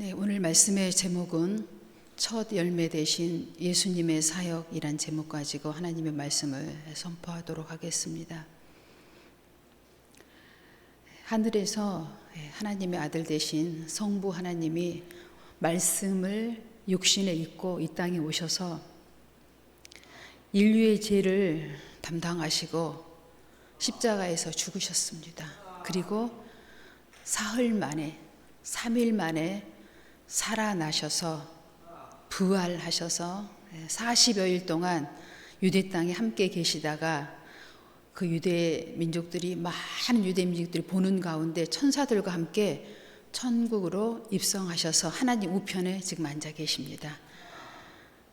네, 오늘 말씀의 제목은 첫 열매 대신 예수님의 사역이란 제목 가지고 하나님의 말씀을 선포하도록 하겠습니다. 하늘에서 하나님의 아들 대신 성부 하나님이 말씀을 육신에 입고 이 땅에 오셔서 인류의 죄를 담당하시고 십자가에서 죽으셨습니다. 그리고 사흘 만에, 3일 만에 살아나셔서 부활하셔서 40여일 동안 유대 땅에 함께 계시다가 그 유대 민족들이 많은 유대 민족들이 보는 가운데 천사들과 함께 천국으로 입성하셔서 하나님 우편에 지금 앉아 계십니다.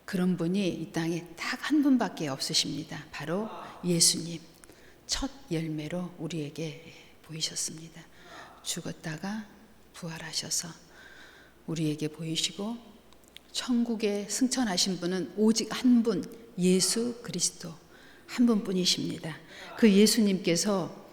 그런 분이 이 땅에 딱 한 분밖에 없으십니다. 바로 예수님. 첫 열매로 우리에게 보이셨습니다. 죽었다가 부활하셔서 우리에게 보이시고 천국에 승천하신 분은 오직 한 분, 예수 그리스도 한 분뿐이십니다. 그 예수님께서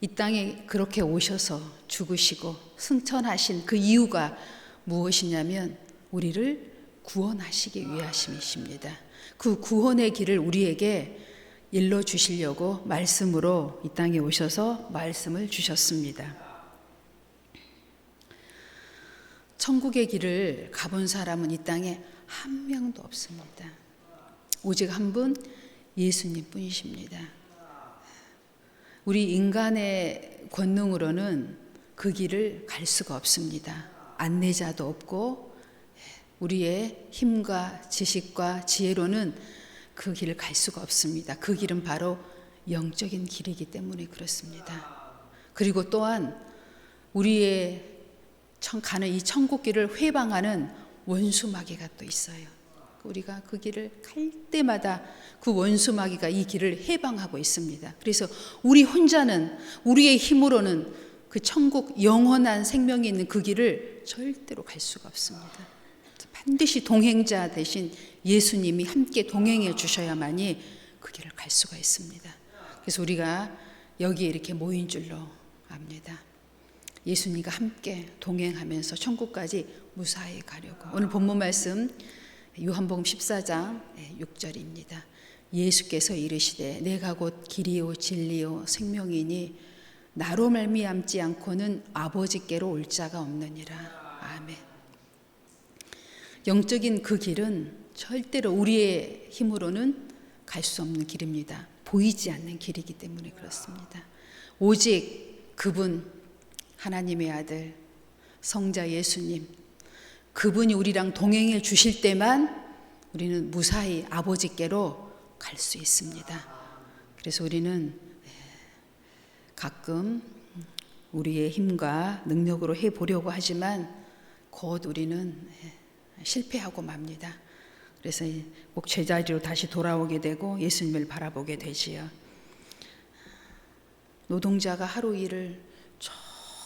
이 땅에 그렇게 오셔서 죽으시고 승천하신 그 이유가 무엇이냐면 우리를 구원하시기 위하심이십니다. 그 구원의 길을 우리에게 일러 주시려고 말씀으로 이 땅에 오셔서 말씀을 주셨습니다. 천국의 길을 가본 사람은 이 땅에 한 명도 없습니다. 오직 한 분 예수님 뿐이십니다. 우리 인간의 권능으로는 그 길을 갈 수가 없습니다. 안내자도 없고 우리의 힘과 지식과 지혜로는 그 길을 갈 수가 없습니다. 그 길은 바로 영적인 길이기 때문에 그렇습니다. 그리고 또한 우리의 가는 이 천국 길을 회방하는 원수 마귀가 또 있어요. 우리가 그 길을 갈 때마다 그 원수 마귀가 이 길을 해방하고 있습니다. 그래서 우리 혼자는 우리의 힘으로는 그 천국 영원한 생명이 있는 그 길을 절대로 갈 수가 없습니다. 반드시 동행자 대신 예수님이 함께 동행해 주셔야만이 그 길을 갈 수가 있습니다. 그래서 우리가 여기에 이렇게 모인 줄로 압니다. 예수님과 함께 동행하면서 천국까지 무사히 가려고. 오늘 본문 말씀 요한복음 14장 6절입니다. 예수께서 이르시되 내가 곧 길이요 진리요 생명이니 나로 말미암지 않고는 아버지께로 올 자가 없느니라. 아멘. 영적인 그 길은 절대로 우리의 힘으로는 갈 수 없는 길입니다. 보이지 않는 길이기 때문에 그렇습니다. 오직 그분 하나님의 아들 성자 예수님 그분이 우리랑 동행해 주실 때만 우리는 무사히 아버지께로 갈 수 있습니다. 그래서 우리는 가끔 우리의 힘과 능력으로 해 보려고 하지만 곧 우리는 실패하고 맙니다. 그래서 꼭 제자리로 다시 돌아오게 되고 예수님을 바라보게 되지요. 노동자가 하루 일을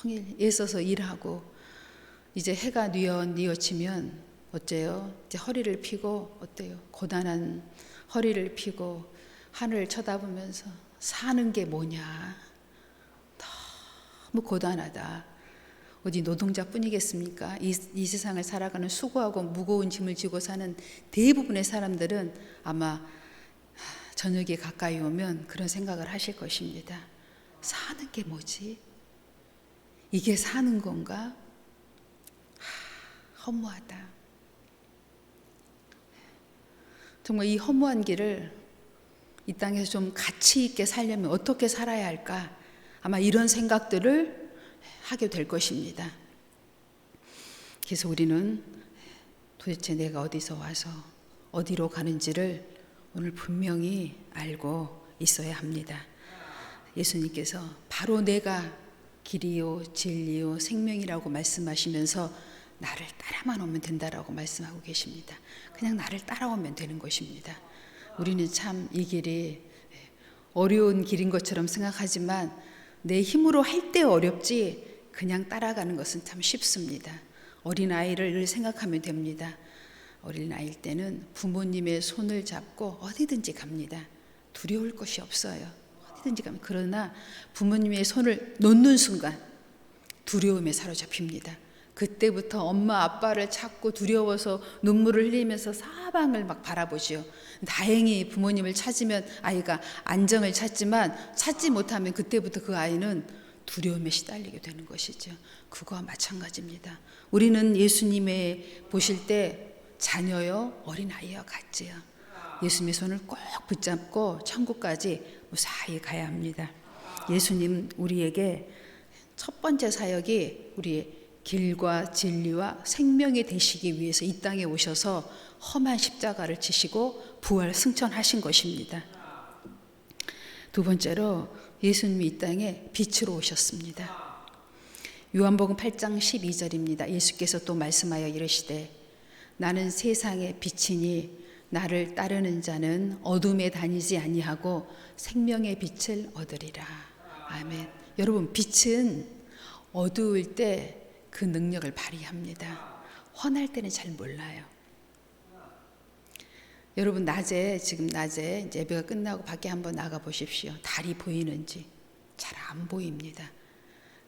종일 애써서 일하고 이제 해가 뉘어 뉘어치면 어째요? 이제 허리를 펴고 어때요? 고단한 허리를 펴고 하늘을 쳐다보면서 사는 게 뭐냐? 너무 고단하다. 어디 노동자뿐이겠습니까? 이, 이 세상을 살아가는 수고하고 무거운 짐을 지고 사는 대부분의 사람들은 아마 저녁에 가까이 오면 그런 생각을 하실 것입니다. 사는 게 뭐지? 이게 사는 건가? 하, 허무하다. 정말 이 허무한 길을 이 땅에서 좀 가치 있게 살려면 어떻게 살아야 할까? 아마 이런 생각들을 하게 될 것입니다. 그래서 우리는 도대체 내가 어디서 와서 어디로 가는지를 오늘 분명히 알고 있어야 합니다. 예수님께서 바로 내가 길이요, 진리요, 생명이라고 말씀하시면서 나를 따라만 오면 된다라고 말씀하고 계십니다. 그냥 나를 따라오면 되는 것입니다. 우리는 참 이 길이 어려운 길인 것처럼 생각하지만 내 힘으로 할 때 어렵지 그냥 따라가는 것은 참 쉽습니다. 어린 아이를 생각하면 됩니다. 어린 아이일 때는 부모님의 손을 잡고 어디든지 갑니다. 두려울 것이 없어요. 어디든지 가면 그러나 부모님의 손을 놓는 순간 두려움에 사로잡힙니다. 그때부터 엄마 아빠를 찾고 두려워서 눈물을 흘리면서 사방을 막 바라보지요. 다행히 부모님을 찾으면 아이가 안정을 찾지만 찾지 못하면 그때부터 그 아이는 두려움에 시달리게 되는 것이죠. 그거와 마찬가지입니다. 우리는 예수님의 보실 때 자녀요 어린 아이와 같지요. 예수님의 손을 꼭 붙잡고 천국까지 무사히 가야 합니다. 예수님 우리에게 첫 번째 사역이 우리의 길과 진리와 생명이 되시기 위해서 이 땅에 오셔서 험한 십자가를 지시고 부활 승천하신 것입니다. 두 번째로 예수님이 이 땅에 빛으로 오셨습니다. 요한복음 8장 12절입니다. 예수께서 또 말씀하여 이르시되 나는 세상의 빛이니 나를 따르는 자는 어둠에 다니지 아니하고 생명의 빛을 얻으리라. 아멘. 여러분 빛은 어두울 때 그 능력을 발휘합니다. 헌할 때는 잘 몰라요. 여러분 낮에 지금 낮에 예배가 끝나고 밖에 한번 나가 보십시오. 달이 보이는지 잘 안 보입니다.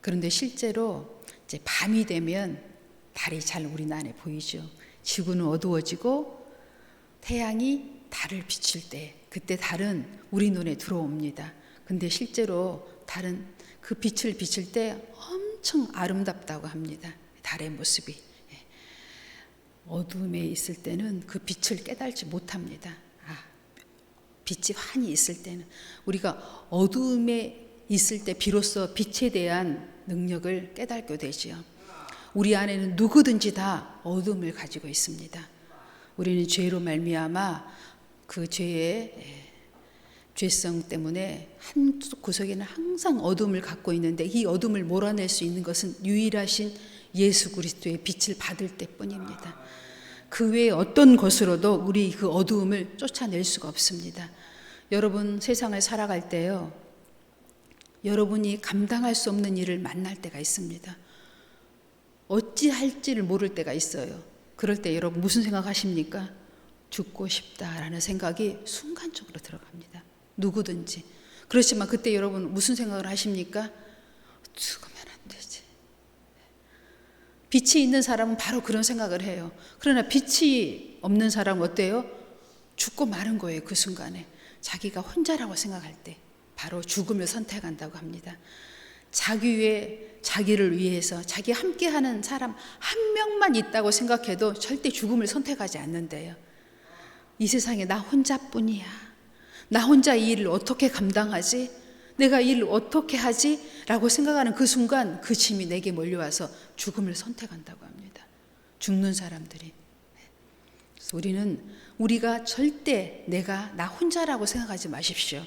그런데 실제로 이제 밤이 되면 달이 잘 우리 안에 보이죠. 지구는 어두워지고 태양이 달을 비출 때 그때 달은 우리 눈에 들어옵니다. 근데 실제로 달은 그 빛을 비칠 때 엄청 아름답다고 합니다. 달의 모습이. 예. 어둠에 있을 때는 그 빛을 깨달지 못합니다. 아, 빛이 환히 있을 때는 우리가 어둠에 있을 때 비로소 빛에 대한 능력을 깨닫게 되지요. 우리 안에는 누구든지 다 어둠을 가지고 있습니다. 우리는 죄로 말미암아 그 죄의 예, 죄성 때문에 한 구석에는 항상 어둠을 갖고 있는데 이 어둠을 몰아낼 수 있는 것은 유일하신 예수 그리스도의 빛을 받을 때뿐입니다. 그 외에 어떤 것으로도 우리 그 어두움을 쫓아낼 수가 없습니다. 여러분 세상을 살아갈 때요. 여러분이 감당할 수 없는 일을 만날 때가 있습니다. 어찌 할지를 모를 때가 있어요. 그럴 때 여러분 무슨 생각하십니까? 죽고 싶다라는 생각이 순간적으로 들어갑니다. 누구든지. 그렇지만 그때 여러분 무슨 생각을 하십니까? 죽으면 안 되지. 빛이 있는 사람은 바로 그런 생각을 해요. 그러나 빛이 없는 사람은 어때요? 죽고 마는 거예요, 그 순간에. 자기가 혼자라고 생각할 때 바로 죽음을 선택한다고 합니다. 자기 위해 자기를 위해서 자기 함께 하는 사람 한 명만 있다고 생각해도 절대 죽음을 선택하지 않는데요. 이 세상에 나 혼자뿐이야. 나 혼자 이 일을 어떻게 감당하지? 내가 이 일을 어떻게 하지? 라고 생각하는 그 순간 그 짐이 내게 몰려와서 죽음을 선택한다고 합니다. 죽는 사람들이. 그래서 우리는 우리가 절대 내가 나 혼자라고 생각하지 마십시오.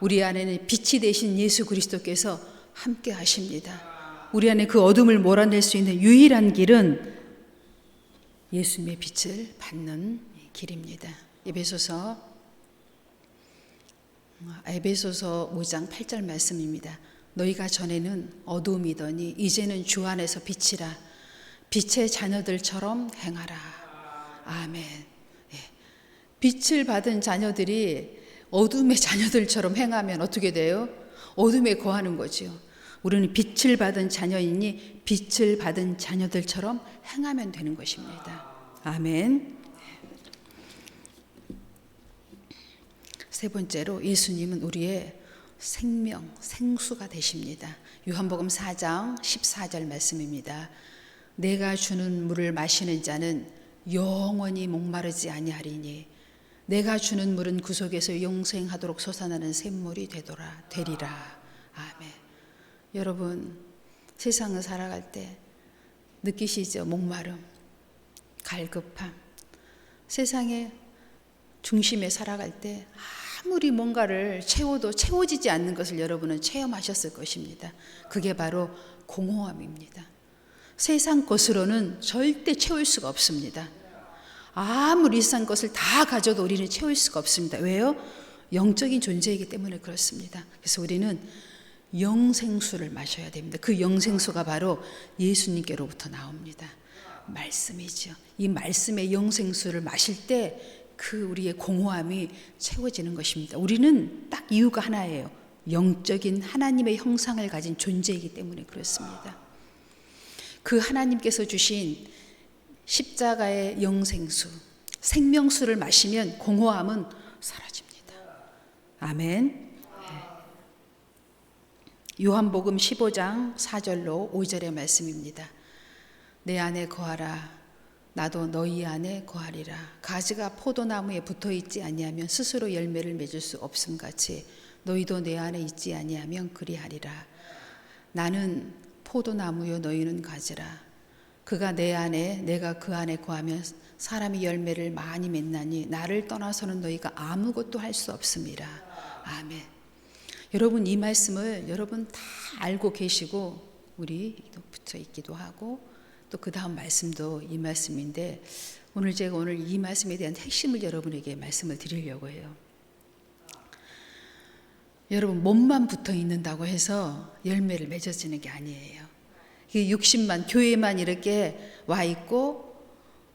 우리 안에는 빛이 되신 예수 그리스도께서 함께 하십니다. 우리 안에 그 어둠을 몰아낼 수 있는 유일한 길은 예수님의 빛을 받는 길입니다. 에베소서 에베소서 5장 8절 말씀입니다. 너희가 전에는 어두움이더니 이제는 주 안에서 빛이라 빛의 자녀들처럼 행하라. 아멘. 예. 빛을 받은 자녀들이 어둠의 자녀들처럼 행하면 어떻게 돼요? 어둠에 거하는 거지요. 우리는 빛을 받은 자녀이니 빛을 받은 자녀들처럼 행하면 되는 것입니다. 아멘. 세 번째로 예수님은 우리의 생명, 생수가 되십니다. 요한복음 4장 14절 말씀입니다. 내가 주는 물을 마시는 자는 영원히 목마르지 아니하리니 내가 주는 물은 그 속에서 영생하도록 솟아나는 샘물이 되더라 되리라. 아멘. 여러분 세상을 살아갈 때 느끼시죠? 목마름, 갈급함. 세상의 중심에 살아갈 때 아무리 뭔가를 채워도 채워지지 않는 것을 여러분은 체험하셨을 것입니다. 그게 바로 공허함입니다. 세상 것으로는 절대 채울 수가 없습니다. 아무리 싼 것을 다 가져도 우리는 채울 수가 없습니다. 왜요? 영적인 존재이기 때문에 그렇습니다. 그래서 우리는 영생수를 마셔야 됩니다. 그 영생수가 바로 예수님께로부터 나옵니다. 말씀이죠. 이 말씀의 영생수를 마실 때 그 우리의 공허함이 채워지는 것입니다. 우리는 딱 이유가 하나예요. 영적인 하나님의 형상을 가진 존재이기 때문에 그렇습니다. 그 하나님께서 주신 십자가의 영생수, 생명수를 마시면 공허함은 사라집니다. 아멘. 요한복음 15장 4절로 5절의 말씀입니다. 내 안에 거하라 나도 너희 안에 거하리라 가지가 포도나무에 붙어 있지 아니하면 스스로 열매를 맺을 수 없음 같이 너희도 내 안에 있지 아니하면 그리하리라 나는 포도나무요 너희는 가지라 그가 내 안에 내가 그 안에 거하면 사람이 열매를 많이 맺나니 나를 떠나서는 너희가 아무것도 할 수 없습니다 아멘 여러분 이 말씀을 여러분 다 알고 계시고 우리 붙여 있기도 하고 또 그 다음 말씀도 이 말씀인데 오늘 제가 오늘 이 말씀에 대한 핵심을 여러분에게 말씀을 드리려고 해요. 여러분 몸만 붙어 있는다고 해서 열매를 맺어지는 게 아니에요. 이게 60만 교회만 이렇게 와 있고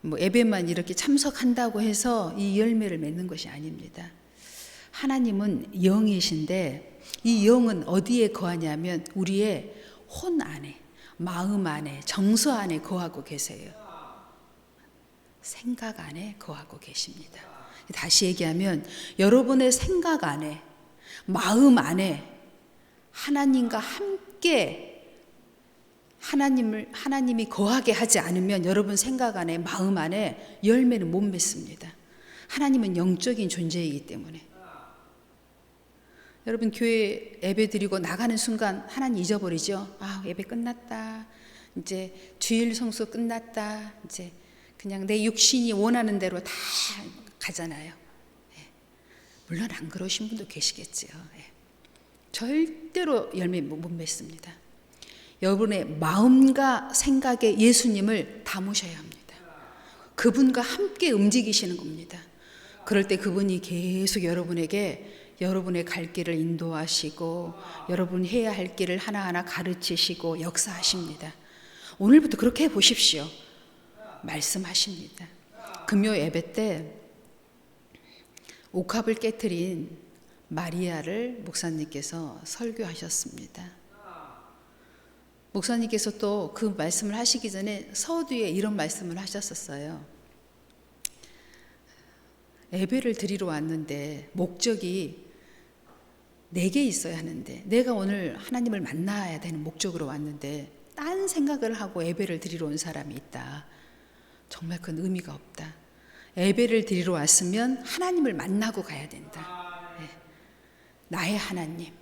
뭐 예배만 이렇게 참석한다고 해서 이 열매를 맺는 것이 아닙니다. 하나님은 영이신데 이 영은 어디에 거하냐면 우리의 혼 안에 마음 안에, 정서 안에 거하고 계세요. 생각 안에 거하고 계십니다. 다시 얘기하면 여러분의 생각 안에, 마음 안에 하나님과 함께 하나님을 하나님이 거하게 하지 않으면 여러분 생각 안에 마음 안에 열매는 못 맺습니다. 하나님은 영적인 존재이기 때문에 여러분 교회 예배 드리고 나가는 순간 하나님 잊어버리죠. 아 예배 끝났다. 이제 주일 성수 끝났다. 이제 그냥 내 육신이 원하는 대로 다 가잖아요. 예. 물론 안 그러신 분도 계시겠지요. 예. 절대로 열매 못 맺습니다. 여러분의 마음과 생각에 예수님을 담으셔야 합니다. 그분과 함께 움직이시는 겁니다. 그럴 때 그분이 계속 여러분에게 여러분의 갈 길을 인도하시고 여러분 해야 할 길을 하나하나 가르치시고 역사하십니다. 오늘부터 그렇게 해 보십시오. 말씀하십니다. 금요 예배 때 옥합을 깨뜨린 마리아를 목사님께서 설교하셨습니다. 목사님께서 또 그 말씀을 하시기 전에 서두에 이런 말씀을 하셨었어요. 예배를 드리러 왔는데 목적이 내게 있어야 하는데 내가 오늘 하나님을 만나야 되는 목적으로 왔는데 딴 생각을 하고 예배를 드리러 온 사람이 있다. 정말 그건 의미가 없다. 예배를 드리러 왔으면 하나님을 만나고 가야 된다. 네. 나의 하나님.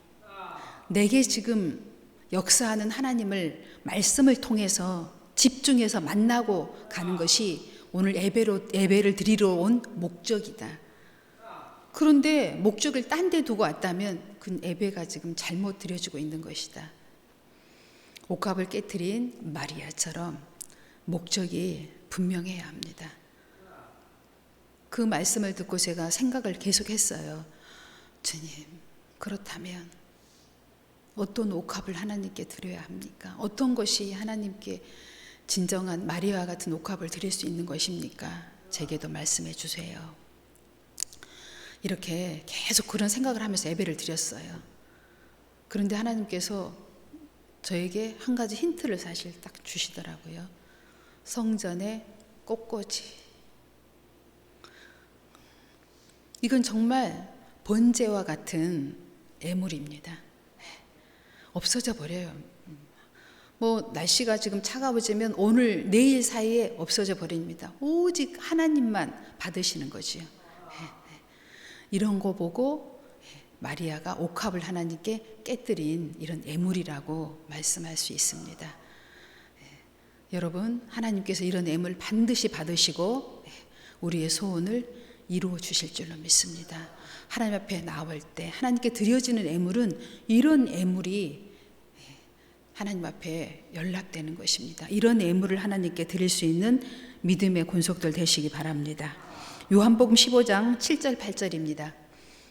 내게 지금 역사하는 하나님을 말씀을 통해서 집중해서 만나고 가는 것이 오늘 예배로 예배를 드리러 온 목적이다. 그런데 목적을 딴 데 두고 왔다면 그 예배가 지금 잘못 드려지고 있는 것이다. 옥합을 깨뜨린 마리아처럼 목적이 분명해야 합니다. 그 말씀을 듣고 제가 생각을 계속했어요. 주님, 그렇다면 어떤 옥합을 하나님께 드려야 합니까? 어떤 것이 하나님께 진정한 마리아 같은 옥합을 드릴 수 있는 것입니까? 제게도 말씀해 주세요. 이렇게 계속 그런 생각을 하면서 예배를 드렸어요. 그런데 하나님께서 저에게 한 가지 힌트를 사실 딱 주시더라고요. 성전의 꽃꽂이. 이건 정말 번제와 같은 애물입니다. 없어져 버려요. 뭐 날씨가 지금 차가워지면 오늘 내일 사이에 없어져 버립니다. 오직 하나님만 받으시는 거지요. 이런 거 보고 마리아가 옥합을 하나님께 깨뜨린 이런 애물이라고 말씀할 수 있습니다. 예, 여러분, 하나님께서 이런 애물 반드시 받으시고 예, 우리의 소원을 이루어 주실 줄로 믿습니다. 하나님 앞에 나올 때 하나님께 드려지는 애물은 이런 애물이 예, 하나님 앞에 연락되는 것입니다. 이런 애물을 하나님께 드릴 수 있는 믿음의 권속들 되시기 바랍니다. 요한복음 15장 7절 8절입니다.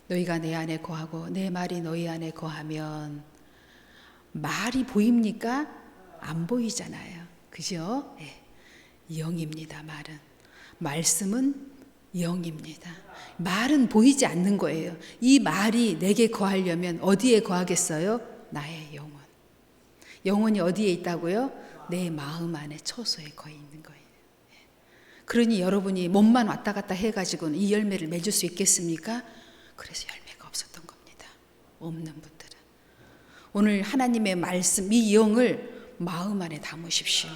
너희가 내 안에 거하고 내 말이 너희 안에 거하면 말이 보입니까? 안 보이잖아요. 그죠? 네. 영입니다. 말은 말씀은 영입니다. 말은 보이지 않는 거예요. 이 말이 내게 거하려면 어디에 거하겠어요? 나의 영혼. 영혼이 어디에 있다고요? 내 마음 안에 처소에 거의 있는 거예요. 그러니 여러분이 몸만 왔다 갔다 해가지고는 이 열매를 맺을 수 있겠습니까? 그래서 열매가 없었던 겁니다. 없는 분들은. 오늘 하나님의 말씀, 이 영을 마음 안에 담으십시오.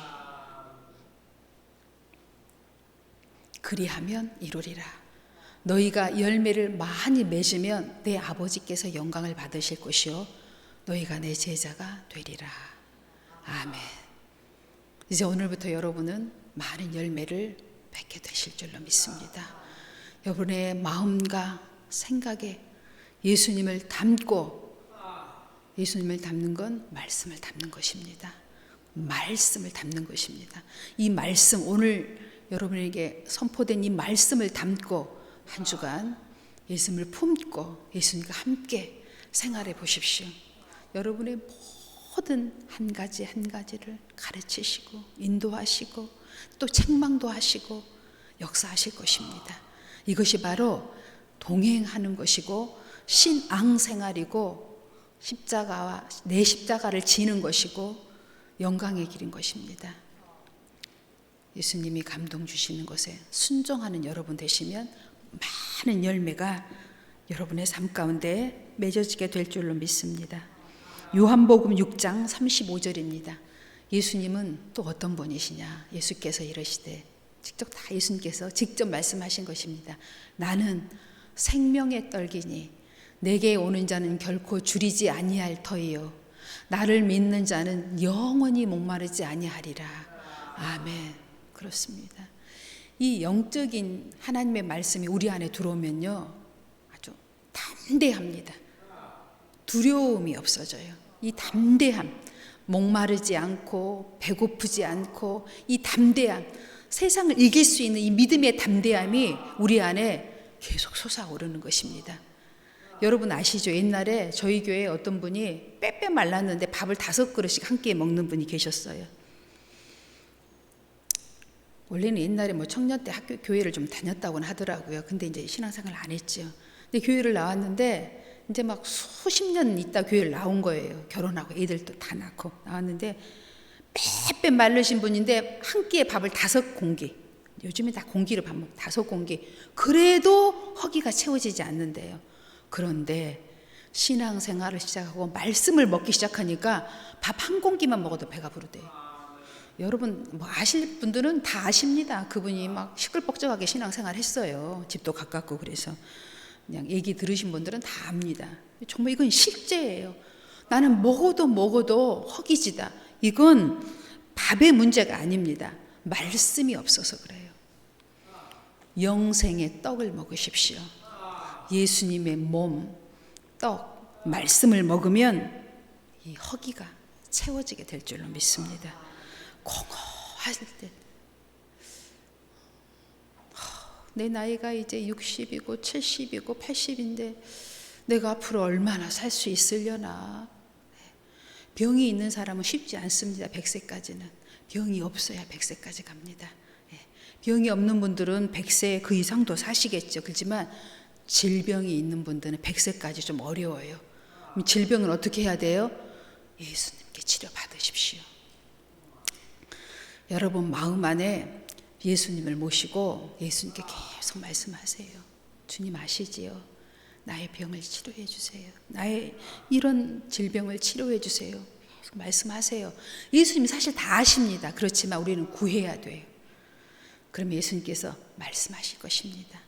그리하면 이루리라. 너희가 열매를 많이 맺으면 내 아버지께서 영광을 받으실 것이요. 너희가 내 제자가 되리라. 아멘. 이제 오늘부터 여러분은 많은 열매를 맺게 되실 줄로 믿습니다. 여러분의 마음과 생각에 예수님을 담고 예수님을 담는 건 말씀을 담는 것입니다. 말씀을 담는 것입니다. 이 말씀 오늘 여러분에게 선포된 이 말씀을 담고 한 주간 예수님을 품고 예수님과 함께 생활해 보십시오. 여러분의 모든 한 가지 한 가지를 가르치시고 인도하시고 또 책망도 하시고 역사하실 것입니다. 이것이 바로 동행하는 것이고 신앙 생활이고 십자가와 내 십자가를 지는 것이고 영광의 길인 것입니다. 예수님이 감동 주시는 것에 순종하는 여러분 되시면 많은 열매가 여러분의 삶 가운데 맺어지게 될 줄로 믿습니다. 요한복음 6장 35절입니다. 예수님은 또 어떤 분이시냐? 예수께서 이러시되 직접 다 예수님께서 직접 말씀하신 것입니다. 나는 생명의 떨기니 내게 오는 자는 결코 줄이지 아니할 터이요 나를 믿는 자는 영원히 목마르지 아니하리라. 아멘. 그렇습니다. 이 영적인 하나님의 말씀이 우리 안에 들어오면요. 아주 담대합니다. 두려움이 없어져요. 이 담대함, 목마르지 않고 배고프지 않고 이 담대함, 세상을 이길 수 있는 이 믿음의 담대함이 우리 안에 계속 솟아오르는 것입니다. 여러분 아시죠? 옛날에 저희 교회에 어떤 분이 빼빼 말랐는데 밥을 다섯 그릇씩 한 끼에 먹는 분이 계셨어요. 원래는 옛날에 뭐 청년 때 학교 교회를 좀 다녔다고는 하더라고요. 근데 이제 신앙생활 안 했죠. 근데 교회를 나왔는데 이제 막 수십 년 있다 교회를 나온 거예요. 결혼하고 애들도 다 낳고 나왔는데 빼빼 마르신 분인데 한 끼에 밥을 다섯 공기. 요즘에 다 공기를 밥 먹고 다섯 공기. 그래도 허기가 채워지지 않는데요. 그런데 신앙생활을 시작하고 말씀을 먹기 시작하니까 밥 한 공기만 먹어도 배가 부르대요. 여러분 뭐 아실 분들은 다 아십니다. 그분이 막 시끌벅적하게 신앙생활 했어요. 집도 가깝고 그래서 그냥 얘기 들으신 분들은 다 압니다. 정말 이건 실제예요. 나는 먹어도 먹어도 허기지다. 이건 밥의 문제가 아닙니다. 말씀이 없어서 그래요. 영생의 떡을 먹으십시오. 예수님의 몸, 떡, 말씀을 먹으면 이 허기가 채워지게 될 줄로 믿습니다. 공허할 때, 내 나이가 이제 60이고 70이고 80인데 내가 앞으로 얼마나 살 수 있으려나. 병이 있는 사람은 쉽지 않습니다. 100세까지는. 병이 없어야 100세까지 갑니다. 예. 병이 없는 분들은 100세 그 이상도 사시겠죠. 그렇지만 질병이 있는 분들은 100세까지 좀 어려워요. 질병은 어떻게 해야 돼요? 예수님께 치료 받으십시오. 여러분 마음 안에 예수님을 모시고 예수님께 계속 말씀하세요. 주님 아시지요? 나의 병을 치료해 주세요. 나의 이런 질병을 치료해 주세요. 말씀하세요. 예수님이 사실 다 아십니다. 그렇지만 우리는 구해야 돼요. 그럼 예수님께서 말씀하실 것입니다.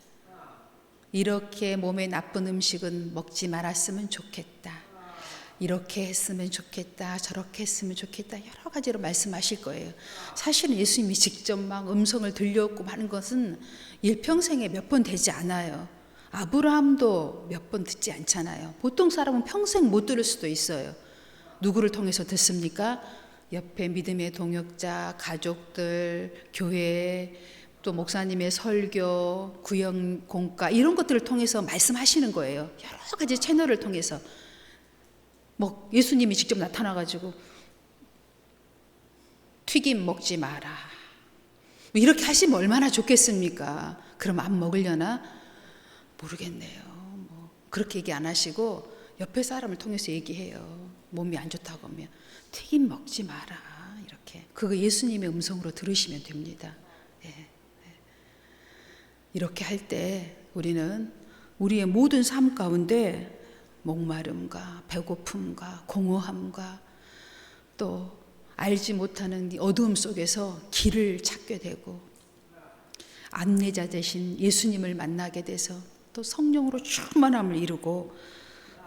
이렇게 몸에 나쁜 음식은 먹지 말았으면 좋겠다. 이렇게 했으면 좋겠다. 저렇게 했으면 좋겠다. 여러 가지로 말씀하실 거예요. 사실은 예수님이 직접 막 음성을 들려오고 하는 것은 일평생에 몇 번 되지 않아요. 아브라함도 몇 번 듣지 않잖아요. 보통 사람은 평생 못 들을 수도 있어요. 누구를 통해서 듣습니까? 옆에 믿음의 동역자, 가족들, 교회, 또 목사님의 설교, 구형 공과 이런 것들을 통해서 말씀하시는 거예요. 여러 가지 채널을 통해서. 뭐 예수님이 직접 나타나 가지고 튀김 먹지 마라. 뭐 이렇게 하시면 얼마나 좋겠습니까? 그럼 안 먹으려나? 모르겠네요. 뭐 그렇게 얘기 안 하시고 옆에 사람을 통해서 얘기해요. 몸이 안 좋다고 하면 튀김 먹지 마라. 이렇게. 그거 예수님의 음성으로 들으시면 됩니다. 예, 예. 이렇게 할 때 우리는 우리의 모든 삶 가운데 목마름과 배고픔과 공허함과 또 알지 못하는 이 어두움 속에서 길을 찾게 되고 안내자 대신 예수님을 만나게 돼서 또 성령으로 충만함을 이루고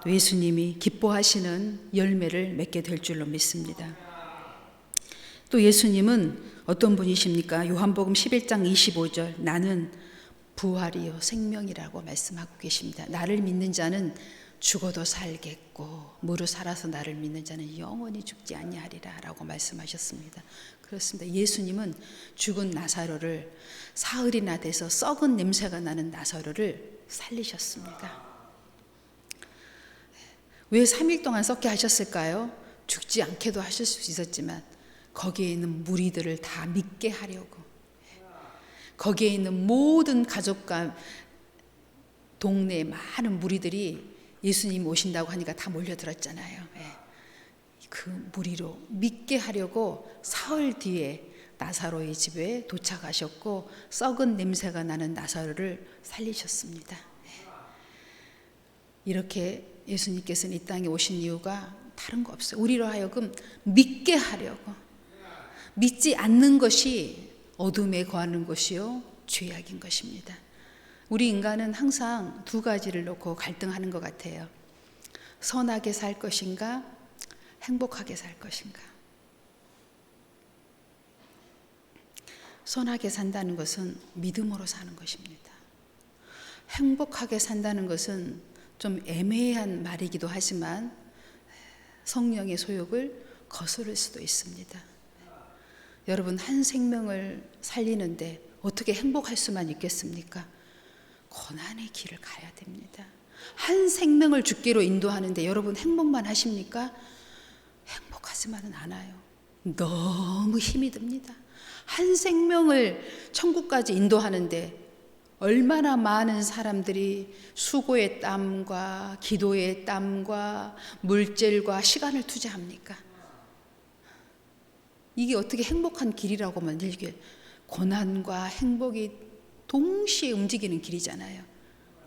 또 예수님이 기뻐하시는 열매를 맺게 될 줄로 믿습니다. 또 예수님은 어떤 분이십니까? 요한복음 11장 25절 나는 부활이요 생명이라고 말씀하고 계십니다. 나를 믿는 자는 죽어도 살겠고 무릇 살아서 나를 믿는 자는 영원히 죽지 아니하리라라고 말씀하셨습니다. 그렇습니다. 예수님은 죽은 나사로를 사흘이나 돼서 썩은 냄새가 나는 나사로를 살리셨습니다. 왜 3일 동안 썩게 하셨을까요? 죽지 않게도 하실 수 있었지만 거기에 있는 무리들을 다 믿게 하려고 거기에 있는 모든 가족과 동네 많은 무리들이 예수님 오신다고 하니까 다 몰려들었잖아요. 예. 그 무리로 믿게 하려고 사흘 뒤에 나사로의 집에 도착하셨고 썩은 냄새가 나는 나사로를 살리셨습니다. 예. 이렇게 예수님께서는 이 땅에 오신 이유가 다른 거 없어요. 우리로 하여금 믿게 하려고. 믿지 않는 것이 어둠에 거하는 것이요 죄악인 것입니다. 우리 인간은 항상 두 가지를 놓고 갈등하는 것 같아요. 선하게 살 것인가, 행복하게 살 것인가. 선하게 산다는 것은 믿음으로 사는 것입니다. 행복하게 산다는 것은 좀 애매한 말이기도 하지만 성령의 소욕을 거스를 수도 있습니다. 여러분, 한 생명을 살리는데 어떻게 행복할 수만 있겠습니까? 고난의 길을 가야 됩니다. 한 생명을 죽기로 인도하는데 여러분 행복만 하십니까? 행복하지만은 않아요. 너무 힘이 듭니다. 한 생명을 천국까지 인도하는데 얼마나 많은 사람들이 수고의 땀과 기도의 땀과 물질과 시간을 투자합니까? 이게 어떻게 행복한 길이라고만 이게 고난과 행복이 동시에 움직이는 길이잖아요.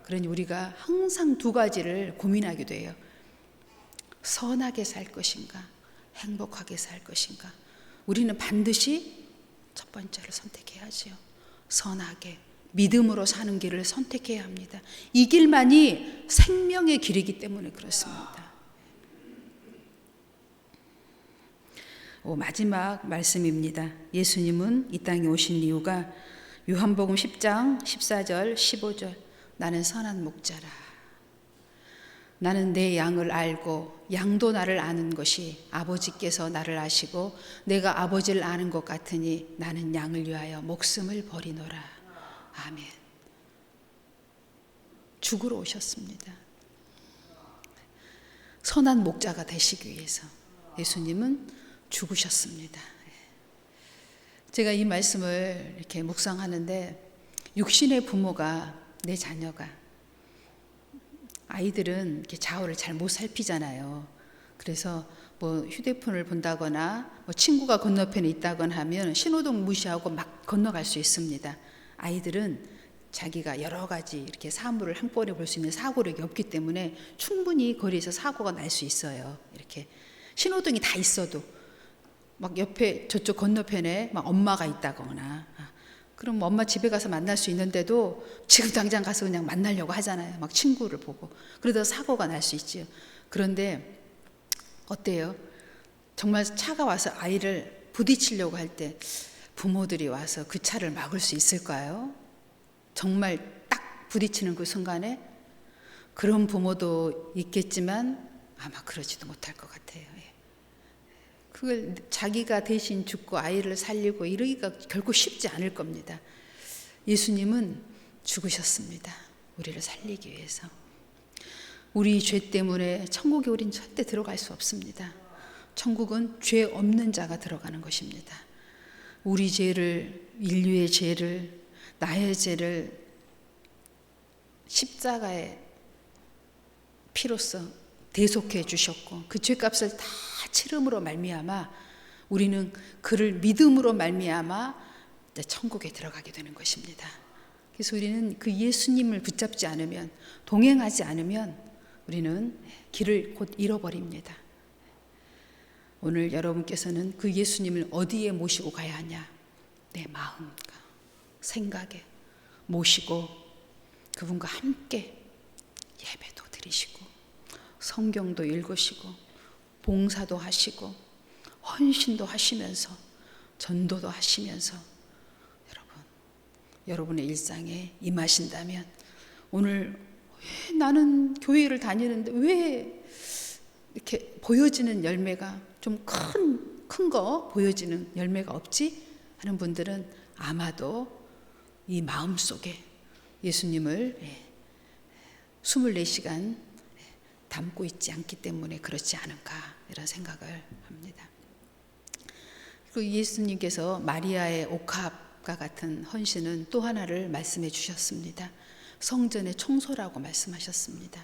그러니 우리가 항상 두 가지를 고민하게 돼요. 선하게 살 것인가, 행복하게 살 것인가. 우리는 반드시 첫 번째를 선택해야지요. 선하게, 믿음으로 사는 길을 선택해야 합니다. 이 길만이 생명의 길이기 때문에 그렇습니다. 오, 마지막 말씀입니다. 예수님은 이 땅에 오신 이유가 요한복음 10장 14절 15절 나는 선한 목자라. 나는 내 양을 알고 양도 나를 아는 것이 아버지께서 나를 아시고 내가 아버지를 아는 것 같으니 나는 양을 위하여 목숨을 버리노라. 아멘. 죽으러 오셨습니다. 선한 목자가 되시기 위해서 예수님은 죽으셨습니다 제가 이 말씀을 이렇게 묵상하는데 육신의 부모가 내 자녀가 아이들은 이렇게 좌우를 잘 못 살피잖아요. 그래서 뭐 휴대폰을 본다거나 뭐 친구가 건너편에 있다거나 하면 신호등 무시하고 막 건너갈 수 있습니다. 아이들은 자기가 여러 가지 이렇게 사물을 한꺼번에 볼 수 있는 사고력이 없기 때문에 충분히 거리에서 사고가 날 수 있어요. 이렇게 신호등이 다 있어도 막 옆에 저쪽 건너편에 막 엄마가 있다거나 아, 그럼 엄마 집에 가서 만날 수 있는데도 지금 당장 가서 그냥 만나려고 하잖아요. 막 친구를 보고 그러다 사고가 날 수 있지요. 그런데 어때요? 정말 차가 와서 아이를 부딪히려고 할 때 부모들이 와서 그 차를 막을 수 있을까요? 정말 딱 부딪히는 그 순간에 그런 부모도 있겠지만 아마 그러지도 못할 것 같아요. 그걸 자기가 대신 죽고 아이를 살리고 이러기가 결코 쉽지 않을 겁니다. 예수님은 죽으셨습니다. 우리를 살리기 위해서. 우리 죄 때문에 천국에 우린 절대 들어갈 수 없습니다. 천국은 죄 없는 자가 들어가는 것입니다. 우리 죄를, 인류의 죄를, 나의 죄를 십자가의 피로써 대속해 주셨고 그 죄값을 다 깨달음으로 말미암아 우리는 그를 믿음으로 말미암아 천국에 들어가게 되는 것입니다. 그래서 우리는 그 예수님을 붙잡지 않으면 동행하지 않으면 우리는 길을 곧 잃어버립니다. 오늘 여러분께서는 그 예수님을 어디에 모시고 가야 하냐? 내 마음과 생각에 모시고 그분과 함께 예배도 드리시고 성경도 읽으시고 봉사도 하시고 헌신도 하시면서 전도도 하시면서 여러분 여러분의 일상에 임하신다면 오늘 왜 나는 교회를 다니는데 왜 이렇게 보여지는 열매가 좀 큰 큰 거 보여지는 열매가 없지? 하는 분들은 아마도 이 마음 속에 예수님을 예, 24시간 담고 있지 않기 때문에 그렇지 않은가 이런 생각을 합니다. 그리고 예수님께서 마리아의 옥합과 같은 헌신은 또 하나를 말씀해 주셨습니다. 성전의 청소라고 말씀하셨습니다.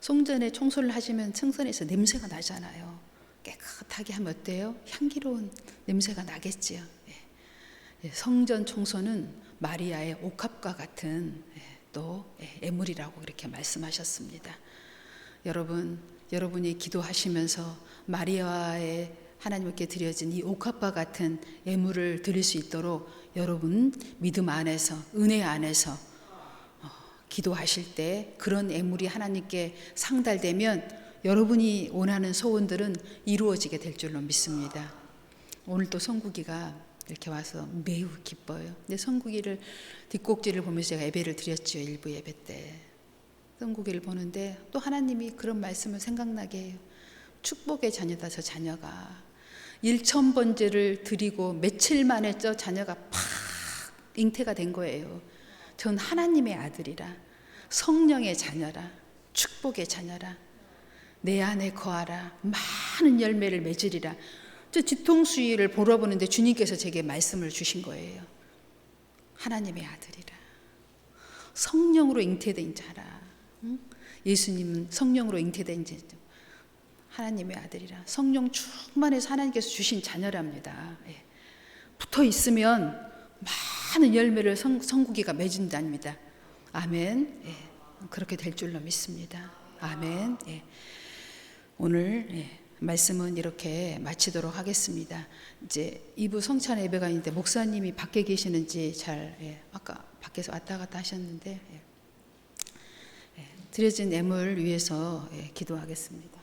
성전에 청소를 하시면 청선에서 냄새가 나잖아요. 깨끗하게 하면 어때요? 향기로운 냄새가 나겠지요. 예. 성전 청소는 마리아의 옥합과 같은 예, 또 예, 애물이라고 그렇게 말씀하셨습니다. 여러분, 여러분이 기도하시면서 마리아의 하나님께 드려진 이 옥합과 같은 애물을 드릴 수 있도록 여러분 믿음 안에서 은혜 안에서 어, 기도하실 때 그런 애물이 하나님께 상달되면 여러분이 원하는 소원들은 이루어지게 될 줄로 믿습니다. 오늘 또 성국이가 이렇게 와서 매우 기뻐요. 근데 성국이를 뒷꼭지를 보면서 제가 예배를 드렸죠. 일부 예배 때. 성국이를 보는데 또 하나님이 그런 말씀을 생각나게 해요. 축복의 자녀다 저 자녀가. 일천 번제를 드리고 며칠 만에 저 자녀가 팍 잉태가 된 거예요. 전 하나님의 아들이라 성령의 자녀라 축복의 자녀라 내 안에 거하라 많은 열매를 맺으리라 저 뒤통수를 보러 보는데 주님께서 제게 말씀을 주신 거예요 하나님의 아들이라 성령으로 잉태된 자라 응? 예수님은 성령으로 잉태된 자 하나님의 아들이라 성령 충만해서 하나님께서 주신 자녀랍니다 예. 붙어 있으면 많은 열매를 성, 성국이가 맺은답니다 아멘 예. 그렇게 될 줄로 믿습니다 아멘 예. 오늘 예, 말씀은 이렇게 마치도록 하겠습니다. 이제 2부 성찬 예배가 있는데 목사님이 밖에 계시는지 잘 예, 아까 밖에서 왔다 갔다 하셨는데 예, 예, 드려진 애물 위해서 예, 기도하겠습니다.